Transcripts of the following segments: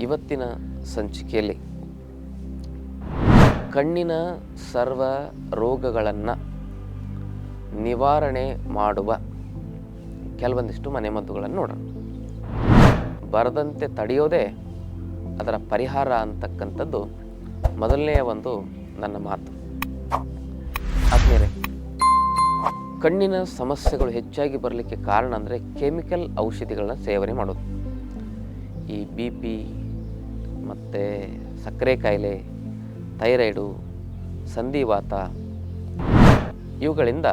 ಇವತ್ತಿನ ಸಂಚಿಕೆಯಲ್ಲಿ ಕಣ್ಣಿನ ಸರ್ವ ರೋಗಗಳನ್ನು ನಿವಾರಣೆ ಮಾಡುವ ಕೆಲವೊಂದಿಷ್ಟು ಮನೆಮದ್ದುಗಳನ್ನು ನೋಡೋಣ. ಬರದಂತೆ ತಡೆಯೋದೇ ಅದರ ಪರಿಹಾರ ಅಂತಕ್ಕಂಥದ್ದು ಮೊದಲನೆಯ ಒಂದು ನನ್ನ ಮಾತು. ಆದ್ಮೇಲೆ ಕಣ್ಣಿನ ಸಮಸ್ಯೆಗಳು ಹೆಚ್ಚಾಗಿ ಬರಲಿಕ್ಕೆ ಕಾರಣ ಅಂದರೆ ಕೆಮಿಕಲ್ ಔಷಧಿಗಳನ್ನ ಸೇವನೆ ಮಾಡೋದು. ಈ ಬಿ ಪಿ ಮತ್ತು ಸಕ್ಕರೆ ಕಾಯಿಲೆ ಥೈರಾಯ್ಡು ಸಂಧಿವಾತ ಇವುಗಳಿಂದ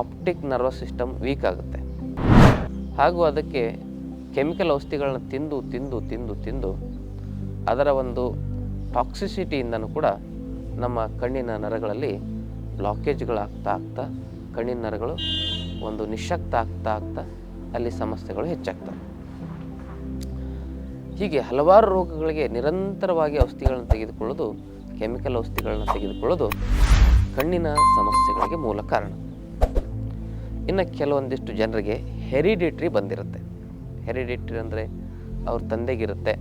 ಆಪ್ಟಿಕ್ ನರ್ವಸ್ ಸಿಸ್ಟಮ್ ವೀಕ್ ಆಗುತ್ತೆ. ಹಾಗೂ ಅದಕ್ಕೆ ಕೆಮಿಕಲ್ ಔಷಧಿಗಳನ್ನ ತಿಂದು ತಿಂದು ತಿಂದು ತಿಂದು ಅದರ ಒಂದು ಟಾಕ್ಸಿಸಿಟಿಯಿಂದನೂ ಕೂಡ ನಮ್ಮ ಕಣ್ಣಿನ ನರಗಳಲ್ಲಿ ಬ್ಲಾಕೇಜ್ಗಳಾಗ್ತಾ ಆಗ್ತಾ, ಕಣ್ಣಿನ ನರಗಳು ಒಂದು ನಿಶಕ್ತ ಆಗ್ತಾ ಆಗ್ತಾ ಅಲ್ಲಿ ಸಮಸ್ಯೆಗಳು ಹೆಚ್ಚಾಗ್ತವೆ. ಹೀಗೆ ಹಲವಾರು ರೋಗಗಳಿಗೆ ನಿರಂತರವಾಗಿ ಔಷಧಿಗಳನ್ನು ತೆಗೆದುಕೊಳ್ಳೋದು, ಕೆಮಿಕಲ್ ಔಷಧಿಗಳನ್ನು ತೆಗೆದುಕೊಳ್ಳೋದು ಕಣ್ಣಿನ ಸಮಸ್ಯೆಗಳಿಗೆ ಮೂಲ ಕಾರಣ. ಇನ್ನು ಕೆಲವೊಂದಿಷ್ಟು ಜನರಿಗೆ ಹೆರಿಡಿಟ್ರಿ ಬಂದಿರುತ್ತೆ. ಹೆರಿಡಿಟ್ರಿ ಅಂದರೆ ಅವ್ರ ತಂದೆಗಿರುತ್ತೆ.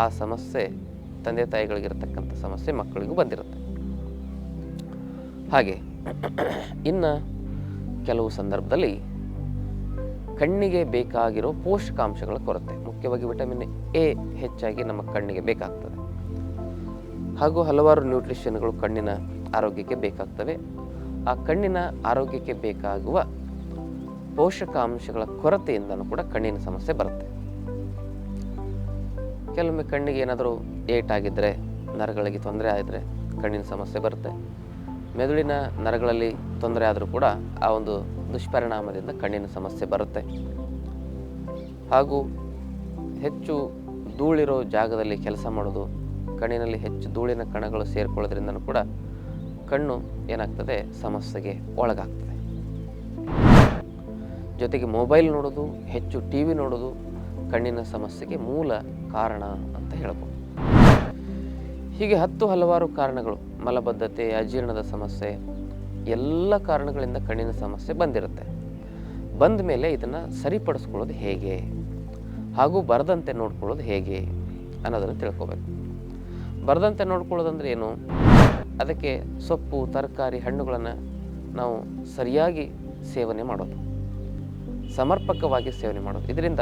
ಆ ಸಮಸ್ಯೆ ತಂದೆ ತಾಯಿಗಳಿಗಿರತಕ್ಕಂಥ ಸಮಸ್ಯೆ ಮಕ್ಕಳಿಗೂ ಬಂದಿರುತ್ತೆ. ಹಾಗೆ ಇನ್ನು ಕೆಲವು ಸಂದರ್ಭದಲ್ಲಿ ಕಣ್ಣಿಗೆ ಬೇಕಾಗಿರೋ ಪೋಷಕಾಂಶಗಳ ಕೊರತೆ ಮುಖ್ಯವಾಗಿ ವಿಟಮಿನ್ ಎ ಹೆಚ್ಚಾಗಿ ನಮ್ಮ ಕಣ್ಣಿಗೆ ಬೇಕಾಗ್ತದೆ. ಹಾಗೂ ಹಲವಾರು ನ್ಯೂಟ್ರಿಷನ್ಗಳು ಕಣ್ಣಿನ ಆರೋಗ್ಯಕ್ಕೆ ಬೇಕಾಗ್ತವೆ. ಆ ಕಣ್ಣಿನ ಆರೋಗ್ಯಕ್ಕೆ ಬೇಕಾಗುವ ಪೋಷಕಾಂಶಗಳ ಕೊರತೆಯಿಂದನೂ ಕೂಡ ಕಣ್ಣಿನ ಸಮಸ್ಯೆ ಬರುತ್ತೆ. ಕೆಲವೊಮ್ಮೆ ಕಣ್ಣಿಗೆ ಏನಾದರೂ ಏಟಾಗಿದ್ದರೆ ನರಗಳಿಗೆ ತೊಂದರೆ ಆದರೆ ಕಣ್ಣಿನ ಸಮಸ್ಯೆ ಬರುತ್ತೆ. ಮೆದುಳಿನ ನರಗಳಲ್ಲಿ ತೊಂದರೆ ಆದರೂ ಕೂಡ ಆ ಒಂದು ದುಷ್ಪರಿಣಾಮದಿಂದ ಕಣ್ಣಿನ ಸಮಸ್ಯೆ ಬರುತ್ತೆ. ಹಾಗೂ ಹೆಚ್ಚು ಧೂಳಿರೋ ಜಾಗದಲ್ಲಿ ಕೆಲಸ ಮಾಡೋದು, ಕಣ್ಣಿನಲ್ಲಿ ಹೆಚ್ಚು ಧೂಳಿನ ಕಣಗಳು ಸೇರಿಕೊಳ್ಳೋದ್ರಿಂದನೂ ಕೂಡ ಕಣ್ಣು ಏನಾಗ್ತದೆ? ಸಮಸ್ಯೆಗೆ ಒಳಗಾಗ್ತದೆ. ಜೊತೆಗೆ ಮೊಬೈಲ್ ನೋಡೋದು, ಹೆಚ್ಚು ಟಿ ವಿ ನೋಡೋದು ಕಣ್ಣಿನ ಸಮಸ್ಯೆಗೆ ಮೂಲ ಕಾರಣ ಅಂತ ಹೇಳ್ಬೋದು. ಹೀಗೆ ಹತ್ತು ಹಲವಾರು ಕಾರಣಗಳು, ಮಲಬದ್ಧತೆ, ಅಜೀರ್ಣದ ಸಮಸ್ಯೆ, ಎಲ್ಲ ಕಾರಣಗಳಿಂದ ಕಣ್ಣಿನ ಸಮಸ್ಯೆ ಬಂದಿರುತ್ತೆ. ಬಂದ ಮೇಲೆ ಇದನ್ನು ಸರಿಪಡಿಸ್ಕೊಳ್ಳೋದು ಹೇಗೆ? ಹಾಗೂ ಬರದಂತೆ ನೋಡ್ಕೊಳ್ಳೋದು ಹೇಗೆ ಅನ್ನೋದನ್ನು ತಿಳ್ಕೊಬೇಕು. ಬರದಂತೆ ನೋಡ್ಕೊಳ್ಳೋದಂದ್ರೆ ಏನು? ಅದಕ್ಕೆ ಸೊಪ್ಪು, ತರಕಾರಿ, ಹಣ್ಣುಗಳನ್ನು ನಾವು ಸರಿಯಾಗಿ ಸೇವನೆ ಮಾಡೋದು. ಸಮರ್ಪಕವಾಗಿ ಸೇವನೆ ಮಾಡೋದು. ಇದರಿಂದ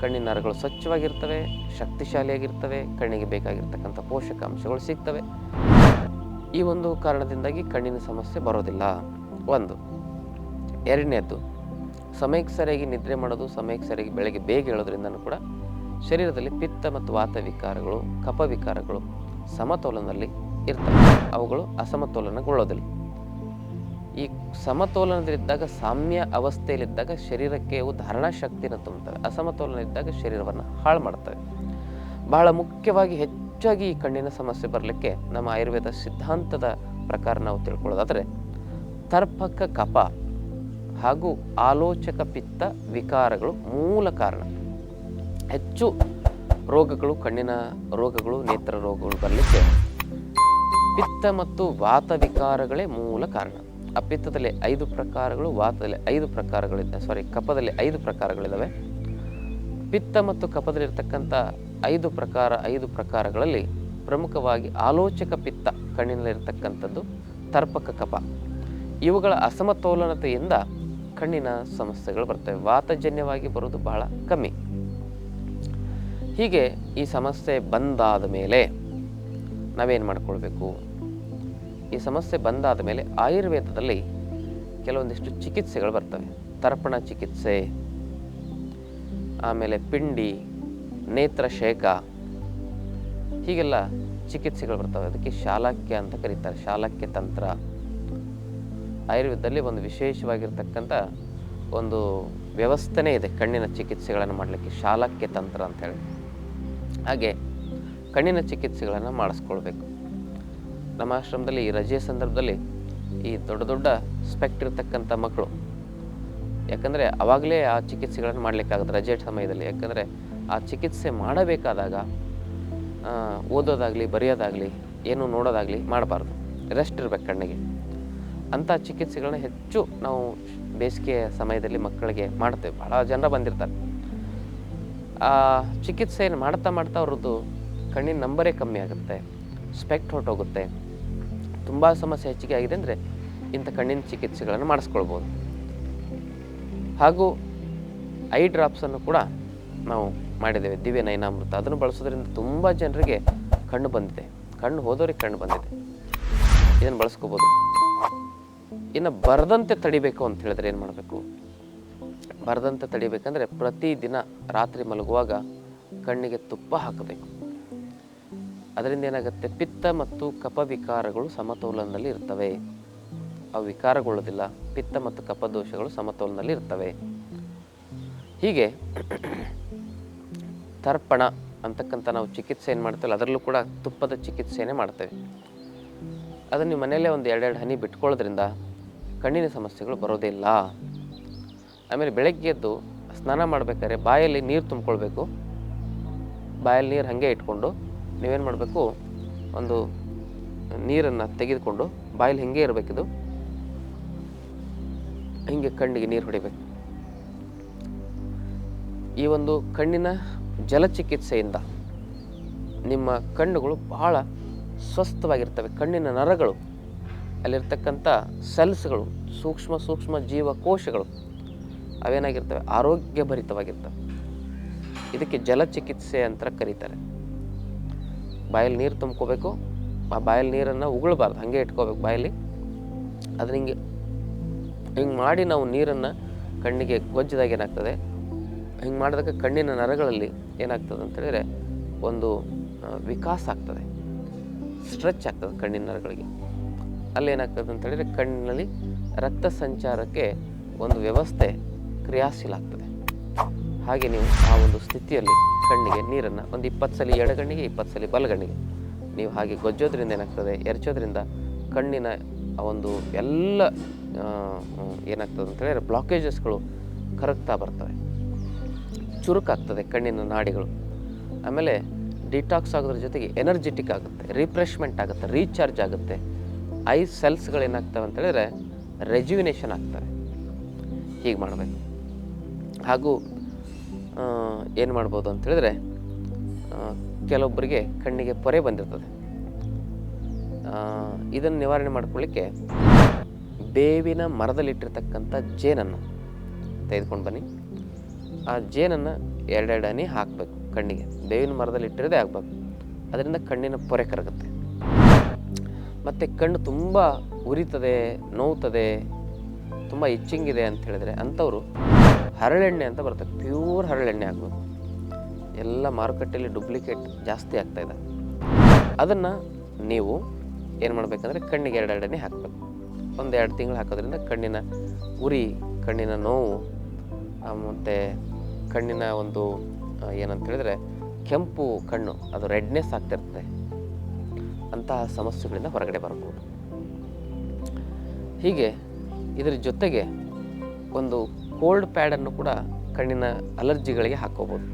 ಕಣ್ಣಿನ ನರಗಳು ಸ್ವಚ್ಛವಾಗಿರ್ತವೆ, ಶಕ್ತಿಶಾಲಿಯಾಗಿರ್ತವೆ, ಕಣ್ಣಿಗೆ ಬೇಕಾಗಿರ್ತಕ್ಕಂಥ ಪೋಷಕಾಂಶಗಳು ಸಿಗ್ತವೆ. ಈ ಒಂದು ಕಾರಣದಿಂದಾಗಿ ಕಣ್ಣಿನ ಸಮಸ್ಯೆ ಬರೋದಿಲ್ಲ. ಒಂದು. ಎರಡನೇದ್ದು ಸಮಯಕ್ಕೆ ಸರಿಯಾಗಿ ನಿದ್ರೆ ಮಾಡೋದು, ಸಮಯಕ್ಕೆ ಸರಿಯಾಗಿ ಬೆಳಗ್ಗೆ ಬೇಗ ಹೇಳೋದ್ರಿಂದನೂ ಕೂಡ ಶರೀರದಲ್ಲಿ ಪಿತ್ತ ಮತ್ತು ವಾತ ವಿಕಾರಗಳು, ಕಪ ವಿಕಾರಗಳು ಸಮತೋಲನದಲ್ಲಿ ಇರ್ತವೆ. ಅವುಗಳು ಅಸಮತೋಲನಗೊಳ್ಳೋದಿಲ್ಲ. ಈ ಸಮತೋಲನದಲ್ಲಿದ್ದಾಗ ಸಾಮ್ಯ ಅವಸ್ಥೆಯಲ್ಲಿದ್ದಾಗ ಶರೀರಕ್ಕೆ ಅವು ಧಾರಣಾ ಶಕ್ತಿನ ತುಂಬುತ್ತವೆ. ಅಸಮತೋಲನ ಇದ್ದಾಗ ಶರೀರವನ್ನು ಹಾಳು ಮಾಡ್ತವೆ. ಬಹಳ ಮುಖ್ಯವಾಗಿ ಹೆಚ್ಚಾಗಿ ಈ ಕಣ್ಣಿನ ಸಮಸ್ಯೆ ಬರಲಿಕ್ಕೆ ನಮ್ಮ ಆಯುರ್ವೇದ ಸಿದ್ಧಾಂತದ ಪ್ರಕಾರ ನಾವು ತಿಳ್ಕೊಳ್ಳೋದಾದರೆ, ತರ್ಪಕ ಕಫ ಹಾಗೂ ಆಲೋಚಕ ಪಿತ್ತ ವಿಕಾರಗಳು ಮೂಲ ಕಾರಣ. ಹೆಚ್ಚು ರೋಗಗಳು, ಕಣ್ಣಿನ ರೋಗಗಳು, ನೇತ್ರ ರೋಗಗಳು ಬರಲಿಕ್ಕೆ ಪಿತ್ತ ಮತ್ತು ವಾತ ವಿಕಾರಗಳೇ ಮೂಲ ಕಾರಣ. ಆ ಪಿತ್ತದಲ್ಲಿ ಐದು ಪ್ರಕಾರಗಳು, ವಾತದಲ್ಲಿ ಐದು ಪ್ರಕಾರಗಳಿದ್ದಾವೆ ಸಾರಿ ಕಪದಲ್ಲಿ ಐದು ಪ್ರಕಾರಗಳಿದ್ದಾವೆ. ಪಿತ್ತ ಮತ್ತು ಕಫದಲ್ಲಿರ್ತಕ್ಕಂಥ ಐದು ಪ್ರಕಾರ, ಐದು ಪ್ರಕಾರಗಳಲ್ಲಿ ಪ್ರಮುಖವಾಗಿ ಆಲೋಚಕ ಪಿತ್ತ ಕಣ್ಣಿನಲ್ಲಿರ್ತಕ್ಕಂಥದ್ದು, ತರ್ಪಕ ಕಪ. ಇವುಗಳ ಅಸಮತೋಲನತೆಯಿಂದ ಕಣ್ಣಿನ ಸಮಸ್ಯೆಗಳು ಬರ್ತವೆ. ವಾತಜನ್ಯವಾಗಿ ಬರೋದು ಬಹಳ ಕಮ್ಮಿ. ಹೀಗೆ ಈ ಸಮಸ್ಯೆ ಬಂದಾದ ಮೇಲೆ ನಾವೇನು ಮಾಡಿಕೊಳ್ಬೇಕು? ಈ ಸಮಸ್ಯೆ ಬಂದಾದ ಮೇಲೆ ಆಯುರ್ವೇದದಲ್ಲಿ ಕೆಲವೊಂದಿಷ್ಟು ಚಿಕಿತ್ಸೆಗಳು ಬರ್ತವೆ. ತರ್ಪಣ ಚಿಕಿತ್ಸೆ, ಆಮೇಲೆ ಪಿಂಡಿ ನೇತ್ರಶೇಕ ಹೀಗೆಲ್ಲ ಚಿಕಿತ್ಸೆಗಳು ಬರ್ತವೆ. ಅದಕ್ಕೆ ಶಾಲಾಕ್ಯ ಅಂತ ಕರೀತಾರೆ. ಶಾಲಾಕ್ಯ ತಂತ್ರ. ಆಯುರ್ವೇದದಲ್ಲಿ ಒಂದು ವಿಶೇಷವಾಗಿರ್ತಕ್ಕಂಥ ಒಂದು ವ್ಯವಸ್ಥೆನೇ ಇದೆ ಕಣ್ಣಿನ ಚಿಕಿತ್ಸೆಗಳನ್ನು ಮಾಡಲಿಕ್ಕೆ ಶಾಲಕ್ಯ ತಂತ್ರ ಹೇಳಿ. ಹಾಗೆ ಕಣ್ಣಿನ ಚಿಕಿತ್ಸೆಗಳನ್ನು ಮಾಡಿಸ್ಕೊಳ್ಬೇಕು. ನಮ್ಮ ಆಶ್ರಮದಲ್ಲಿ ಈ ರಜೆಯ ಸಂದರ್ಭದಲ್ಲಿ ಈ ದೊಡ್ಡ ದೊಡ್ಡ ಸ್ಪೆಕ್ಟ್ ಇರ್ತಕ್ಕಂಥ ಮಕ್ಕಳು, ಯಾಕಂದರೆ ಆವಾಗಲೇ ಆ ಚಿಕಿತ್ಸೆಗಳನ್ನು ಮಾಡಲಿಕ್ಕಾಗುತ್ತೆ ರಜೆ ಸಮಯದಲ್ಲಿ. ಯಾಕಂದರೆ ಆ ಚಿಕಿತ್ಸೆ ಮಾಡಬೇಕಾದಾಗ ಓದೋದಾಗಲಿ, ಬರೆಯೋದಾಗಲಿ, ಏನು ನೋಡೋದಾಗಲಿ ಮಾಡಬಾರ್ದು. ರೆಸ್ಟ್ ಇರಬೇಕು ಕಣ್ಣಿಗೆ. ಅಂಥ ಚಿಕಿತ್ಸೆಗಳನ್ನ ಹೆಚ್ಚು ನಾವು ಬೇಸಿಗೆಯ ಸಮಯದಲ್ಲಿ ಮಕ್ಕಳಿಗೆ ಮಾಡ್ತೇವೆ. ಭಾಳ ಜನ ಬಂದಿರ್ತಾರೆ. ಆ, ಚಿಕಿತ್ಸೆಯನ್ನು ಮಾಡ್ತಾ ಮಾಡ್ತಾ ಅವ್ರದ್ದು ಕಣ್ಣಿನ ನಂಬರೇ ಕಮ್ಮಿ ಆಗುತ್ತೆ. ಸ್ಪೆಕ್ಟ್ ಹೊರಟೋಗುತ್ತೆ. ತುಂಬ ಸಮಸ್ಯೆ ಹೆಚ್ಚಿಗೆ ಆಗಿದೆ ಅಂದರೆ ಇಂಥ ಕಣ್ಣಿನ ಚಿಕಿತ್ಸೆಗಳನ್ನು ಮಾಡಿಸ್ಕೊಳ್ಬೋದು. ಹಾಗೂ ಐ ಡ್ರಾಪ್ಸನ್ನು ಕೂಡ ನಾವು ಮಾಡಿದ್ದೇವೆ. ದಿವ್ಯ ನಯನಾಮೃತ ಅದನ್ನು ಬಳಸೋದ್ರಿಂದ ತುಂಬ ಜನರಿಗೆ ಕಣ್ಣು ಬಂದಿದೆ. ಕಣ್ಣು ಹೋದವ್ರಿಗೆ ಕಣ್ಣು ಬಂದಿದೆ. ಇದನ್ನು ಬಳಸ್ಕೋಬೋದು. ಇನ್ನು ಬರದಂತೆ ತಡಿಬೇಕು ಅಂತ ಹೇಳಿದ್ರೆ ಏನು ಮಾಡಬೇಕು? ಬರದಂತೆ ತಡಿಬೇಕಂದ್ರೆ ಪ್ರತಿದಿನ ರಾತ್ರಿ ಮಲಗುವಾಗ ಕಣ್ಣಿಗೆ ತುಪ್ಪ ಹಾಕಬೇಕು. ಅದರಿಂದ ಏನಾಗುತ್ತೆ? ಪಿತ್ತ ಮತ್ತು ಕಪ ವಿಕಾರಗಳು ಸಮತೋಲನದಲ್ಲಿ ಇರ್ತವೆ. ಅವು ವಿಕಾರಗೊಳ್ಳೋದಿಲ್ಲ. ಪಿತ್ತ ಮತ್ತು ಕಪ ದೋಷಗಳು ಸಮತೋಲನದಲ್ಲಿ ಇರ್ತವೆ. ಹೀಗೆ ತರ್ಪಣ ಅಂತಕ್ಕಂಥ ನಾವು ಚಿಕಿತ್ಸೆ ಏನು ಮಾಡ್ತೇವಲ್ಲ, ಅದರಲ್ಲೂ ಕೂಡ ತುಪ್ಪದ ಚಿಕಿತ್ಸೆಯೇ ಮಾಡ್ತೇವೆ. ಅದನ್ನು ನೀವು ಮನೆಯಲ್ಲೇ ಒಂದು ಎರಡೆರಡು ಹನಿ ಬಿಟ್ಕೊಳ್ಳೋದ್ರಿಂದ ಕಣ್ಣಿನ ಸಮಸ್ಯೆಗಳು ಬರೋದೇ ಇಲ್ಲ. ಆಮೇಲೆ ಬೆಳಗ್ಗೆ ಎದ್ದು ಸ್ನಾನ ಮಾಡಬೇಕಾದ್ರೆ ಬಾಯಲ್ಲಿ ನೀರು ತುಂಬ್ಕೊಳ್ಬೇಕು. ಬಾಯಲ್ಲಿ ನೀರು ಹಾಗೆ ಇಟ್ಕೊಂಡು ನೀವೇನು ಮಾಡಬೇಕು? ಒಂದು ನೀರನ್ನು ತೆಗೆದುಕೊಂಡು ಬಾಯಲ್ಲಿ ಹಿಂಗೆ ಇರಬೇಕಿದು. ಹಿಂಗೆ ಕಣ್ಣಿಗೆ ನೀರು ಹೊಡಿಬೇಕು. ಈ ಒಂದು ಕಣ್ಣಿನ ಜಲಚಿಕಿತ್ಸೆಯಿಂದ ನಿಮ್ಮ ಕಣ್ಣುಗಳು ಬಹಳ ಸ್ವಸ್ಥವಾಗಿರ್ತವೆ. ಕಣ್ಣಿನ ನರಗಳು, ಅಲ್ಲಿರ್ತಕ್ಕಂಥ ಸೆಲ್ಸ್ಗಳು ಸೂಕ್ಷ್ಮ ಸೂಕ್ಷ್ಮ ಜೀವಕೋಶಗಳು, ಅವೇನಾಗಿರ್ತವೆ? ಆರೋಗ್ಯಭರಿತವಾಗಿರ್ತವೆ. ಇದಕ್ಕೆ ಜಲಚಿಕಿತ್ಸೆ ಅಂತ ಕರೀತಾರೆ. ಬಾಯಲ್ಲಿ ನೀರು ತುಂಬ್ಕೋಬೇಕು. ಆ ಬಾಯಲ್ಲಿ ನೀರನ್ನು ಉಗುಳಬಾರ್ದು, ಹಾಗೆ ಇಟ್ಕೋಬೇಕು ಬಾಯಲ್ಲಿ. ಅದನ್ನ ಹಿಂಗೆ ಹಿಂಗೆ ಮಾಡಿ ನಾವು ನೀರನ್ನು ಕಣ್ಣಿಗೆ ಗೊಜ್ಜಿದಾಗ ಏನಾಗ್ತದೆ? ಹಿಂಗೆ ಮಾಡಿದಾಗ ಕಣ್ಣಿನ ನರಗಳಲ್ಲಿ ಏನಾಗ್ತದೆ ಅಂತ ಹೇಳಿದರೆ ಒಂದು ವಿಕಾಸ ಆಗ್ತದೆ. ಸ್ಟ್ರೆಚ್ ಆಗ್ತದೆ ಕಣ್ಣಿನ ನರಗಳಿಗೆ. ಅಲ್ಲಿ ಏನಾಗ್ತದೆ ಅಂತ ಹೇಳಿದರೆ ಕಣ್ಣಿನಲ್ಲಿ ರಕ್ತ ಸಂಚಾರಕ್ಕೆ ಒಂದು ವ್ಯವಸ್ಥೆ ಕ್ರಿಯಾಶೀಲ ಆಗ್ತದೆ. ಹಾಗೆ ನೀವು ಆ ಒಂದು ಸ್ಥಿತಿಯಲ್ಲಿ ಕಣ್ಣಿಗೆ ನೀರನ್ನು ಒಂದು ಇಪ್ಪತ್ತು ಸಲ ಎಡಗಣ್ಣಿಗೆ ಇಪ್ಪತ್ತು ಸಲ ಬಲಗಣ್ಣಿಗೆ ನೀವು ಹಾಗೆ ಗೊಜ್ಜೋದ್ರಿಂದ ಏನಾಗ್ತದೆ, ಎರಚೋದ್ರಿಂದ ಕಣ್ಣಿನ ಆ ಒಂದು ಎಲ್ಲ ಏನಾಗ್ತದೆ ಅಂತ ಹೇಳಿದರೆ ಬ್ಲಾಕೇಜಸ್ಗಳು ಕರಗ್ತಾ ಬರ್ತವೆ. ಚುರುಕಾಗ್ತದೆ ಕಣ್ಣಿನ ನಾಡಿಗಳು. ಆಮೇಲೆ ಡಿಟಾಕ್ಸ್ ಆಗೋದ್ರ ಜೊತೆಗೆ ಎನರ್ಜೆಟಿಕ್ ಆಗುತ್ತೆ, ರಿಫ್ರೆಶ್ಮೆಂಟ್ ಆಗುತ್ತೆ, ರೀಚಾರ್ಜ್ ಆಗುತ್ತೆ. ಐ ಸೆಲ್ಸ್ಗಳೇನಾಗ್ತವೆ ಏನಾಗ್ತವೆ ಅಂತ ಹೇಳಿದ್ರೆ ರೆಜ್ಯುವಿನೇಷನ್ ಆಗ್ತವೆ. ಹೀಗೆ ಮಾಡಬೇಕು. ಹಾಗೂ ಏನು ಮಾಡ್ಬೋದು ಅಂತ ಹೇಳಿದ್ರೆ ಕೆಲವೊಬ್ಬರಿಗೆ ಕಣ್ಣಿಗೆ ಪೊರೆ ಬಂದಿರ್ತದೆ. ಇದನ್ನು ನಿವಾರಣೆ ಮಾಡ್ಕೊಳ್ಳಿಕ್ಕೆ ಬೇವಿನ ಮರದಲ್ಲಿಟ್ಟಿರ್ತಕ್ಕಂಥ ಜೇನನ್ನು ತೆಗೆದುಕೊಂಡು ಬನ್ನಿ. ಆ ಜೇನನ್ನು ಎರಡೆರಡು ಹಾಕಬೇಕು. ಕಣ್ಣಿಗೆ. ಬೇವಿನ ಮರದಲ್ಲಿ ಇಟ್ಟಿರೋದೇ ಆಗಬೇಕು. ಅದರಿಂದ ಕಣ್ಣಿನ ಪೊರೆ ಕರಗುತ್ತೆ. ಮತ್ತು ಕಣ್ಣು ತುಂಬ ಉರಿತದೆ, ನೋವುತ್ತದೆ, ತುಂಬ ಇಚ್ಚಿಂಗಿದೆ ಅಂತ ಹೇಳಿದ್ರೆ ಅಂಥವ್ರು ಹರಳೆಣ್ಣೆ ಅಂತ ಬರ್ತದೆ ಪ್ಯೂರ್ ಹರಳೆಣ್ಣೆ ಆಗ್ಬೋದು ಎಲ್ಲ ಮಾರುಕಟ್ಟೆಯಲ್ಲಿ ಡುಪ್ಲಿಕೇಟ್ ಜಾಸ್ತಿ ಆಗ್ತಾ ಇದೆ. ಅದನ್ನು ನೀವು ಏನು ಮಾಡಬೇಕಂದ್ರೆ ಕಣ್ಣಿಗೆ ಎರಡೆರಡನೇ ಹಾಕಬೇಕು. ಒಂದು ಎರಡು ತಿಂಗಳು ಹಾಕೋದ್ರಿಂದ ಕಣ್ಣಿನ ಉರಿ, ಕಣ್ಣಿನ ನೋವು ಮತ್ತು ಕಣ್ಣಿನ ಒಂದು ಏನಂತ ಹೇಳಿದ್ರೆ ಕೆಂಪು ಕಣ್ಣು, ಅದು ರೆಡ್ನೆಸ್ ಆಗ್ತಿರ್ತದೆ ಅಂತಹ ಸಮಸ್ಯೆಗಳಿಂದ ಹೊರಗಡೆ ಬರ್ಬೋದು. ಹೀಗೆ ಇದರ ಜೊತೆಗೆ ಒಂದು ಕೋಲ್ಡ್ ಪ್ಯಾಡನ್ನು ಕೂಡ ಕಣ್ಣಿನ ಅಲರ್ಜಿಗಳಿಗೆ ಹಾಕೋಬೋದು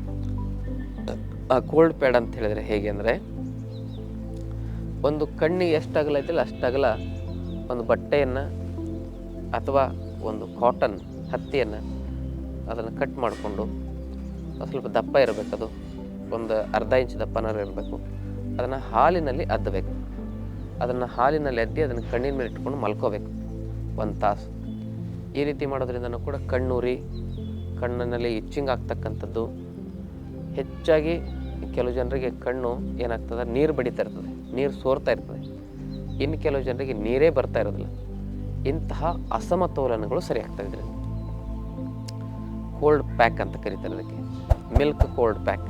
ಆ ಕೋಲ್ಡ್ ಪ್ಯಾಡ್ ಅಂತ ಹೇಳಿದ್ರೆ ಹೇಗೆ ಅಂದರೆ, ಒಂದು ಕಣ್ಣಿಗೆ ಎಷ್ಟು ಇದೆಯಲ್ಲ ಅಷ್ಟಾಗಲ ಒಂದು ಬಟ್ಟೆಯನ್ನು ಅಥವಾ ಒಂದು ಕಾಟನ್ ಹತ್ತಿಯನ್ನು ಅದನ್ನು ಕಟ್ ಮಾಡಿಕೊಂಡು ಸ್ವಲ್ಪ ದಪ್ಪ ಇರಬೇಕು ಅದು. ಒಂದು ಅರ್ಧ ಇಂಚ್ ದಪ್ಪನಾರು ಇರಬೇಕು. ಅದನ್ನು ಹಾಲಿನಲ್ಲಿ ಅದ್ದಬೇಕು ಅದನ್ನು ಹಾಲಿನಲ್ಲಿ ಅದ್ದಿ ಅದನ್ನು ಕಣ್ಣಿನ ಮೇಲೆ ಇಟ್ಕೊಂಡು ಮಲ್ಕೋಬೇಕು. ಒಂದು ತಾಸು. ಈ ರೀತಿ ಮಾಡೋದ್ರಿಂದನೂ ಕೂಡ ಕಣ್ಣುರಿ ಕಣ್ಣಿನಲ್ಲಿ ಇಚ್ಚಿಂಗ್ ಆಗ್ತಕ್ಕಂಥದ್ದು. ಹೆಚ್ಚಾಗಿ ಕೆಲವು ಜನರಿಗೆ ಕಣ್ಣು ಏನಾಗ್ತದೆ? ನೀರು ಬಡಿತಾ ಇರ್ತದೆ. ನೀರು ಸೋರ್ತಾ ಇರ್ತದೆ. ಇನ್ನು ಕೆಲವು ಜನರಿಗೆ ನೀರೇ ಬರ್ತಾ ಇರೋದಿಲ್ಲ. ಇಂತಹ ಅಸಮತೋಲನಗಳು ಸರಿಯಾಗ್ತಾ ಆಗ್ತಾ ಇದ್ರೆ ಕೋಲ್ಡ್ ಪ್ಯಾಕ್ ಅಂತ ಕರೀತಾರೆ ಅದಕ್ಕೆ. Milk cold pack.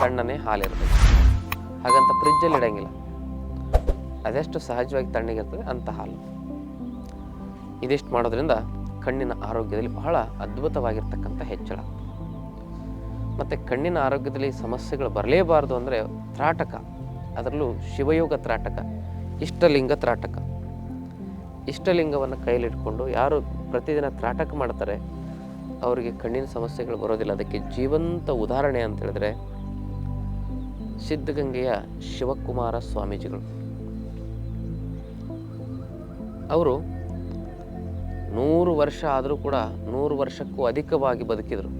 ತಣ್ಣನೆ ಹಾಲಿರ್ತದೆ ಹಾಗಂತ ಫ್ರಿಜ್ಜಲ್ಲಿ ಇಡೋಂಗಿಲ್ಲ. ಅದೆಷ್ಟು ಸಹಜವಾಗಿ ತಣ್ಣಗಿರ್ತದೆ ಅಂಥ ಹಾಲು. ಇದಿಷ್ಟು ಮಾಡೋದ್ರಿಂದ ಕಣ್ಣಿನ ಆರೋಗ್ಯದಲ್ಲಿ ಬಹಳ ಅದ್ಭುತವಾಗಿರ್ತಕ್ಕಂಥ ಹೆಚ್ಚಳ. ಮತ್ತು ಕಣ್ಣಿನ ಆರೋಗ್ಯದಲ್ಲಿ ಸಮಸ್ಯೆಗಳು ಬರಲೇಬಾರ್ದು ಅಂದರೆ ತ್ರಾಟಕ. ಅದರಲ್ಲೂ ಶಿವಯೋಗ ತ್ರಾಟಕ, ಇಷ್ಟಲಿಂಗ ತ್ರಾಟಕ. ಇಷ್ಟಲಿಂಗವನ್ನು ಕೈಲಿಟ್ಕೊಂಡು ಯಾರು ಪ್ರತಿದಿನ ತ್ರಾಟಕ ಮಾಡ್ತಾರೆ ಅವರಿಗೆ ಕಣ್ಣಿನ ಸಮಸ್ಯೆಗಳು ಬರೋದಿಲ್ಲ. ಅದಕ್ಕೆ ಜೀವಂತ ಉದಾಹರಣೆ ಅಂತ ಹೇಳಿದ್ರೆ ಸಿದ್ಧಗಂಗೆಯ ಶಿವಕುಮಾರ ಸ್ವಾಮೀಜಿಗಳು. ಅವರು ನೂರು ವರ್ಷ ಆದರೂ ಕೂಡ ನೂರು ವರ್ಷಕ್ಕೂ ಅಧಿಕವಾಗಿ ಬದುಕಿದರು.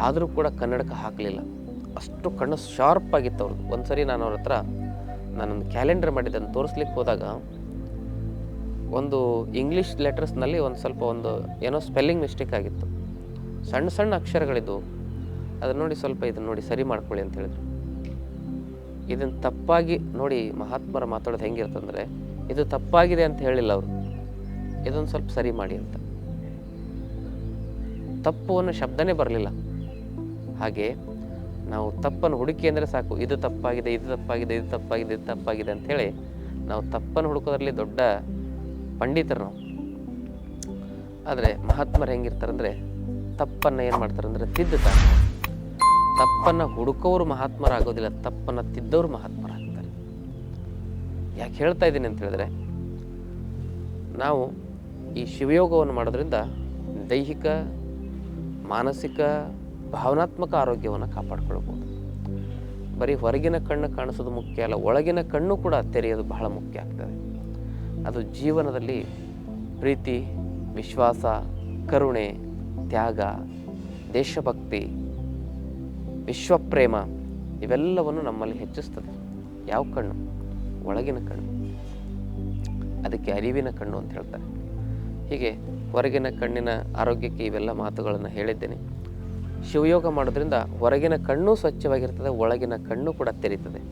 ಆದರೂ ಕೂಡ ಕನ್ನಡಕ ಹಾಕಲಿಲ್ಲ. ಅಷ್ಟು ಕಣ್ಣು ಶಾರ್ಪ್ ಆಗಿತ್ತು ಅವ್ರದ್ದು. ಒಂದ್ಸರಿ ನಾನು ಅವ್ರ ಹತ್ರ ನಾನೊಂದು ಕ್ಯಾಲೆಂಡರ್ ಮಾಡಿದ್ದನ್ನು ತೋರಿಸ್ಲಿಕ್ಕೆ ಹೋದಾಗ ಒಂದು ಇಂಗ್ಲೀಷ್ ಲೆಟರ್ಸ್ನಲ್ಲಿ ಒಂದು ಸ್ವಲ್ಪ ಒಂದು ಏನೋ ಸ್ಪೆಲ್ಲಿಂಗ್ ಮಿಸ್ಟೇಕ್ ಆಗಿತ್ತು. ಸಣ್ಣ ಸಣ್ಣ ಅಕ್ಷರಗಳಿದ್ದವು ಅದನ್ನ ನೋಡಿ ಸ್ವಲ್ಪ ಇದನ್ನು ನೋಡಿ ಸರಿ ಮಾಡ್ಕೊಳ್ಳಿ ಅಂತ ಹೇಳಿದ್ರು. ಇದನ್ನು ತಪ್ಪಾಗಿ ನೋಡಿ ಮಹಾತ್ಮರ ಮಾತಾಡೋದು ಹೆಂಗಿರ್ತಂದರೆ, ಇದು ತಪ್ಪಾಗಿದೆ ಅಂತ ಹೇಳಿಲ್ಲ ಅವರು. ಇದೊಂದು ಸ್ವಲ್ಪ ಸರಿ ಮಾಡಿ ಅಂತ. ತಪ್ಪು ಅನ್ನೋ ಶಬ್ದನೇ ಬರಲಿಲ್ಲ. ಹಾಗೆ ನಾವು ತಪ್ಪನ್ನು ಹುಡುಕಿ ಅಂದರೆ ಸಾಕು, ಇದು ತಪ್ಪಾಗಿದೆ ಇದು ತಪ್ಪಾಗಿದೆ ಇದು ತಪ್ಪಾಗಿದೆ ಇದು ತಪ್ಪಾಗಿದೆ ಅಂಥೇಳಿ ನಾವು ತಪ್ಪನ್ನು ಹುಡುಕೋದ್ರಲ್ಲಿ ದೊಡ್ಡ ಪಂಡಿತರು. ಆದರೆ ಮಹಾತ್ಮರು ಹೆಂಗಿರ್ತಾರಂದ್ರೆ ತಪ್ಪನ್ನು ಏನು ಮಾಡ್ತಾರೆ ಅಂದರೆ ತಿದ್ದುತ್ತಾರೆ. ತಪ್ಪನ್ನು ಹುಡುಕೋರು ಮಹಾತ್ಮರಾಗೋದಿಲ್ಲ, ತಪ್ಪನ್ನು ತಿದ್ದವರು ಮಹಾತ್ಮರಾಗ್ತಾರೆ. ಯಾಕೆ ಹೇಳ್ತಾ ಇದ್ದೀನಿ ಅಂತ ಹೇಳಿದ್ರೆ, ನಾವು ಈ ಶಿವಯೋಗವನ್ನು ಮಾಡೋದ್ರಿಂದ ದೈಹಿಕ, ಮಾನಸಿಕ, ಭಾವನಾತ್ಮಕ ಆರೋಗ್ಯವನ್ನು ಕಾಪಾಡ್ಕೊಳ್ಬೋದು. ಬರೀ ಹೊರಗಿನ ಕಣ್ಣು ಕಾಣಿಸೋದು ಮುಖ್ಯ ಅಲ್ಲ, ಒಳಗಿನ ಕಣ್ಣು ಕೂಡ ತೆರೆಯೋದು ಬಹಳ ಮುಖ್ಯ ಆಗ್ತದೆ. ಅದು ಜೀವನದಲ್ಲಿ ಪ್ರೀತಿ, ವಿಶ್ವಾಸ, ಕರುಣೆ, ತ್ಯಾಗ, ದೇಶಭಕ್ತಿ, ವಿಶ್ವಪ್ರೇಮ ಇವೆಲ್ಲವನ್ನು ನಮ್ಮಲ್ಲಿ ಹೆಚ್ಚಿಸ್ತದೆ. ಯಾವ ಕಣ್ಣು? ಒಳಗಿನ ಕಣ್ಣು. ಅದಕ್ಕೆ ಅರಿವಿನ ಕಣ್ಣು ಅಂತ ಹೇಳ್ತಾರೆ. ಹೀಗೆ ಹೊರಗಿನ ಕಣ್ಣಿನ ಆರೋಗ್ಯಕ್ಕೆ ಇವೆಲ್ಲ ಮಾತುಗಳನ್ನು ಹೇಳಿದ್ದೇನೆ. ಶಿವಯೋಗ ಮಾಡೋದ್ರಿಂದ ಹೊರಗಿನ ಕಣ್ಣು ಸ್ವಚ್ಛವಾಗಿರ್ತದೆ, ಒಳಗಿನ ಕಣ್ಣು ಕೂಡ ತೆರೀತದೆ.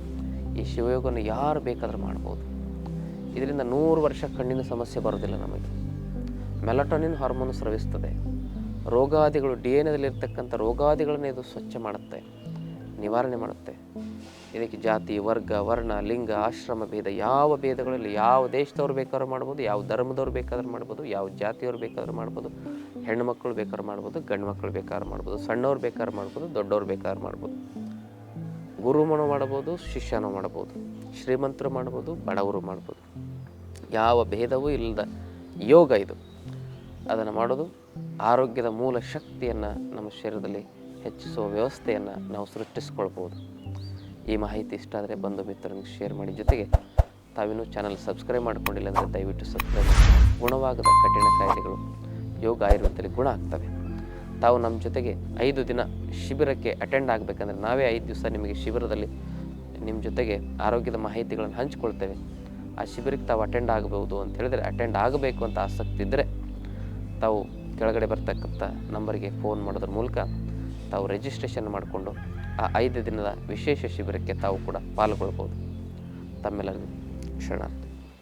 ಈ ಶಿವಯೋಗವನ್ನು ಯಾರು ಬೇಕಾದರೂ ಮಾಡ್ಬೋದು. ಇದರಿಂದ ನೂರು ವರ್ಷ ಕಣ್ಣಿನ ಸಮಸ್ಯೆ ಬರೋದಿಲ್ಲ ನಮಗೆ. ಮೆಲಟೋನಿನ್ ಹಾರ್ಮೋನ್ ಸ್ರವಿಸ್ತದೆ ರೋಗಾದಿಗಳು ಡಿ ಎನ್ ಎದಲ್ಲಿರ್ತಕ್ಕಂಥ ರೋಗಾದಿಗಳನ್ನು ಇದು ಸ್ವಚ್ಛ ಮಾಡುತ್ತೆ, ನಿವಾರಣೆ ಮಾಡುತ್ತೆ. ಇದಕ್ಕೆ ಜಾತಿ, ವರ್ಗ, ವರ್ಣ, ಲಿಂಗ, ಆಶ್ರಮ, ಭೇದ, ಯಾವ ಭೇದಗಳಲ್ಲಿ ಯಾವ ದೇಶದವ್ರು ಬೇಕಾದ್ರೂ ಮಾಡ್ಬೋದು, ಯಾವ ಧರ್ಮದವ್ರು ಬೇಕಾದ್ರೂ ಮಾಡ್ಬೋದು, ಯಾವ ಜಾತಿಯವ್ರು ಬೇಕಾದ್ರೂ ಮಾಡ್ಬೋದು, ಹೆಣ್ಣು ಮಕ್ಕಳು ಬೇಕಾದ್ರೂ ಮಾಡ್ಬೋದು, ಗಂಡು ಮಕ್ಕಳು ಬೇಕಾದ್ರೂ ಮಾಡ್ಬೋದು, ಸಣ್ಣವ್ರು ಬೇಕಾದ್ರೂ ಮಾಡ್ಬೋದು, ದೊಡ್ಡವ್ರು ಬೇಕಾದ್ರೂ ಮಾಡ್ಬೋದು. ಗುರುಮನು ಮಾಡ್ಬೋದು, ಶಿಷ್ಯನೂ ಮಾಡ್ಬೋದು, ಶ್ರೀಮಂತರು ಮಾಡ್ಬೋದು, ಬಡವರು ಮಾಡ್ಬೋದು. ಯಾವ ಭೇದವೂ ಇಲ್ಲದ ಯೋಗ ಇದು. ಅದನ್ನು ಮಾಡೋದು ಆರೋಗ್ಯದ ಮೂಲ ಶಕ್ತಿಯನ್ನು ನಮ್ಮ ಶರೀರದಲ್ಲಿ ಹೆಚ್ಚಿಸುವ ವ್ಯವಸ್ಥೆಯನ್ನು ನಾವು ಸೃಷ್ಟಿಸ್ಕೊಳ್ಬೋದು. ಈ ಮಾಹಿತಿ ಇಷ್ಟ ಆದರೆ ಬಂಧು ಮಿತ್ರರಿಗೆ ಶೇರ್ ಮಾಡಿ. ಜೊತೆಗೆ ತಾವಿನ್ನೂ ಚಾನಲ್ ಸಬ್ಸ್ಕ್ರೈಬ್ ಮಾಡ್ಕೊಂಡಿಲ್ಲ ಅಂದರೆ ದಯವಿಟ್ಟು ಸಬ್ಸ್ಕ್ರೈಬ್ ಗುಣವಾಗದ ಕಠಿಣ ಕಾಯಿಲೆಗಳು ಯೋಗ ಆಯುರ್ವೇದದಲ್ಲಿ ಗುಣ ಆಗ್ತವೆ. ತಾವು ನಮ್ಮ ಜೊತೆಗೆ ಐದು ದಿನ ಶಿಬಿರಕ್ಕೆ ಅಟೆಂಡ್ ಆಗಬೇಕಂದ್ರೆ ನಾವೇ ಐದು ದಿವಸ ನಿಮಗೆ ಶಿಬಿರದಲ್ಲಿ ನಿಮ್ಮ ಜೊತೆಗೆ ಆರೋಗ್ಯದ ಮಾಹಿತಿಗಳನ್ನು ಹಂಚ್ಕೊಳ್ತೇವೆ. ಆ ಶಿಬಿರಕ್ಕೆ ತಾವು ಅಟೆಂಡ್ ಆಗಬಹುದು ಅಂತ ಹೇಳಿದರೆ ಅಟೆಂಡ್ ಆಗಬೇಕು ಅಂತ ಆಸಕ್ತಿ ಇದ್ದರೆ ತಾವು ಕೆಳಗಡೆ ಬರ್ತಕ್ಕಂಥ ನಂಬರ್ಗೆ ಫೋನ್ ಮಾಡೋದ್ರ ಮೂಲಕ ತಾವು ರಿಜಿಸ್ಟ್ರೇಷನ್ ಮಾಡಿಕೊಂಡು ಆ ಐದು ದಿನದ ವಿಶೇಷ ಶಿಬಿರಕ್ಕೆ ತಾವು ಕೂಡ ಪಾಲ್ಗೊಳ್ಬೋದು ತಮ್ಮೆಲ್ಲರಿಗೂ ಶರಣಾರ್ಥಿ.